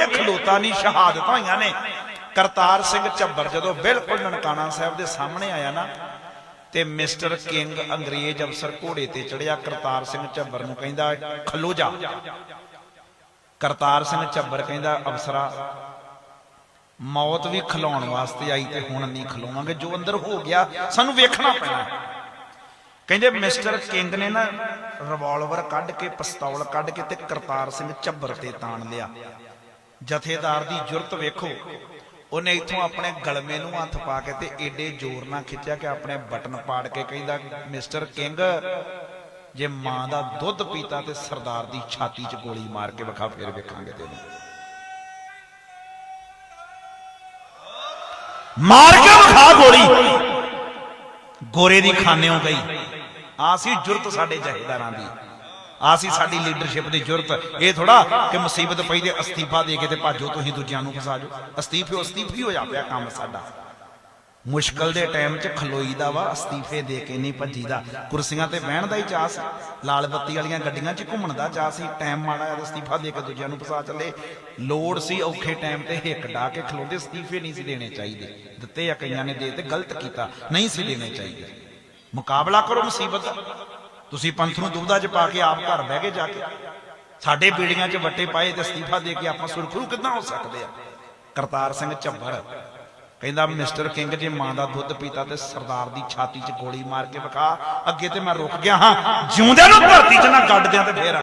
ਇਹ ਖਲੋਤਾ ਨਹੀਂ, ਸ਼ਹਾਦਤ ਹੋਈਆਂ ਨੇ। ਕਰਤਾਰ ਸਿੰਘ ਝੱਬਰ ਜਦੋਂ ਬਿਲਕੁਲ ਨਨਕਾਣਾ ਸਾਹਿਬ ਦੇ ਸਾਹਮਣੇ ਆਇਆ ਨਾ, ਤੇ ਮਿਸਟਰ ਕਿੰਗ ਅੰਗਰੇਜ਼ ਅਫਸਰ ਘੋੜੇ ਤੇ ਚੜਿਆ, ਕਰਤਾਰ ਸਿੰਘ ਝੱਬਰ ਨੂੰ ਕਹਿੰਦਾ, ਖਲੋ ਜਾ। ਕਰਤਾਰ ਸਿੰਘ ਝੱਬਰ ਕਹਿੰਦਾ, ਅਫਸਰਾ, ਮੌਤ ਵੀ ਖਲਾਉਣ ਵਾਸਤੇ ਆਈ ਤੇ ਹੁਣ ਨਹੀਂ ਖਲੋਵਾਂਗੇ। ਜੋ ਅੰਦਰ ਹੋ ਗਿਆ, ਸਾਨੂੰ ਵੇਖਣਾ ਪੈਣਾ ਕਹਿੰਦੇ ਮਿਸਟਰ ਕਿੰਗ ਨੇ ਨਾ ਰਿਵਾਲਵਰ ਕੱਢ ਕੇ, ਪਿਸਤੌਲ ਕੱਢ ਕੇ ਤੇ ਕਰਤਾਰ ਸਿੰਘ ਝੱਬਰ ਤੇ ਤਾਣ ਲਿਆ। ਜਥੇਦਾਰ ਦੀ ਜੁਰਤ ਵੇਖੋ। ਉਹਨੇ ਇੱਥੋਂ ਆਪਣੇ ਗਲਮੇ ਨੂੰ ਹੱਥ ਪਾ ਕੇ ਤੇ ਏਡੇ ਜ਼ੋਰ ਨਾਲ ਖਿੱਚਿਆ ਕਿ ਆਪਣੇ ਬਟਨ ਪਾੜ ਕੇ ਕਹਿੰਦਾ, ਮਿਸਟਰ ਕਿੰਗ, ਜੇ ਮਾਂ ਦਾ ਦੁੱਧ ਪੀਤਾ ਤੇ ਸਰਦਾਰ ਦੀ ਛਾਤੀ 'ਚ ਗੋਲੀ ਮਾਰ ਕੇ ਵਿਖਾ, ਫੇਰ ਵੇਖਾਂਗੇ ਤੈਨੂੰ। ਮਾਰ ਕੇ ਵਿਖਾ ਗੋਲੀ। ਗੋਰੇ ਦੀ ਖਾਨਿਓ ਗਈ। ਆ ਸੀ ਜੁਰਤ ਸਾਡੇ ਜਹੇਦਾਰਾਂ ਦੀ। ਆ ਸੀ ਸਾਡੀ ਲੀਡਰਸ਼ਿਪ ਦੀ ਜ਼ਰੂਰਤ। ਇਹ ਥੋੜਾ ਕਿ ਮੁਸੀਬਤ ਪਈ ਤੇ ਅਸਤੀਫਾ ਦੇ ਕੇ ਤੇ ਭਾਜੋ, ਤੁਸੀਂ ਦੂਜਿਆਂ ਨੂੰ ਫਸਾ ਜਾਓ ਅਸਤੀਫੇ, ਅਸਤੀਫੀ ਹੋ ਜਾ ਪਿਆ ਕੰਮ ਸਾਡਾ। ਮੁਸ਼ਕਲ ਦੇ ਟਾਈਮ 'ਚ ਖਲੋਈ ਦਾ ਵਾ, ਅਸਤੀਫੇ ਦੇ ਕੇ ਨਹੀਂ ਭੱਜੀਦਾ। ਕੁਰਸੀਆਂ ਤੇ ਬਹਿਣ ਦਾ ਹੀ ਚਾਹ ਸੀ। ਲਾਲ ਬੱਤੀ ਵਾਲੀਆਂ ਗੱਡੀਆਂ 'ਚ ਘੁੰਮਣ ਦਾ ਚਾਹ ਸੀ। ਟਾਈਮ ਮਾੜਾ ਆ ਅਸਤੀਫਾ ਦੇ ਕੇ ਦੂਜਿਆਂ ਨੂੰ ਫਸਾ ਚੱਲੇ। ਲੋੜ ਸੀ ਔਖੇ ਟਾਈਮ ਤੇ ਹਿੱਕ ਡਾ ਕੇ ਖਲੋਦੇ ਅਸਤੀਫੇ ਨਹੀਂ ਸੀ ਦੇਣੇ ਚਾਹੀਦੇ। ਦਿੱਤੇ ਆ ਕਈਆਂ ਨੇ ਦੇ ਤੇ ਗਲਤ ਕੀਤਾ। ਨਹੀਂ ਸੀ ਦੇਣੇ ਚਾਹੀਦੇ। ਮੁਕਾਬਲਾ ਕਰੋ ਮੁਸੀਬਤ। ਤੁਸੀਂ ਪੰਥ ਨੂੰ ਦੁਬਦਾ 'ਚ ਪਾ ਕੇ ਆਪ ਘਰ ਬਹਿ ਕੇ ਜਾ ਕੇ। ਸਾਡੇ ਬੀੜੀਆਂ 'ਚ ਵੱਟੇ ਪਾਏ ਤੇ ਅਸਤੀਫਾ ਦੇ ਕੇ ਆਪਾਂ ਸੁਰਖਰੂ ਕਿੱਦਾਂ ਹੋ ਸਕਦੇ ਆ? ਕਰਤਾਰ ਸਿੰਘ ਝੱਬਰ ਕਹਿੰਦਾ, ਮਿਸਟਰ ਕਿੰਗ, ਜੇ ਮਾਂ ਦਾ ਦੁੱਧ ਪੀਤਾ ਤੇ ਸਰਦਾਰ ਦੀ ਛਾਤੀ 'ਚ ਗੋਲੀ ਮਾਰ ਕੇ ਵਿਖਾ, ਅੱਗੇ ਤੇ ਮੈਂ ਰੁਕ ਗਿਆ ਹਾਂ। ਜਿਉਂਦਿਆਂ ਨੂੰ ਧਰਤੀ 'ਚ ਨਾ ਗੱਡ ਦਿਆਂ ਤੇ ਫੇਰ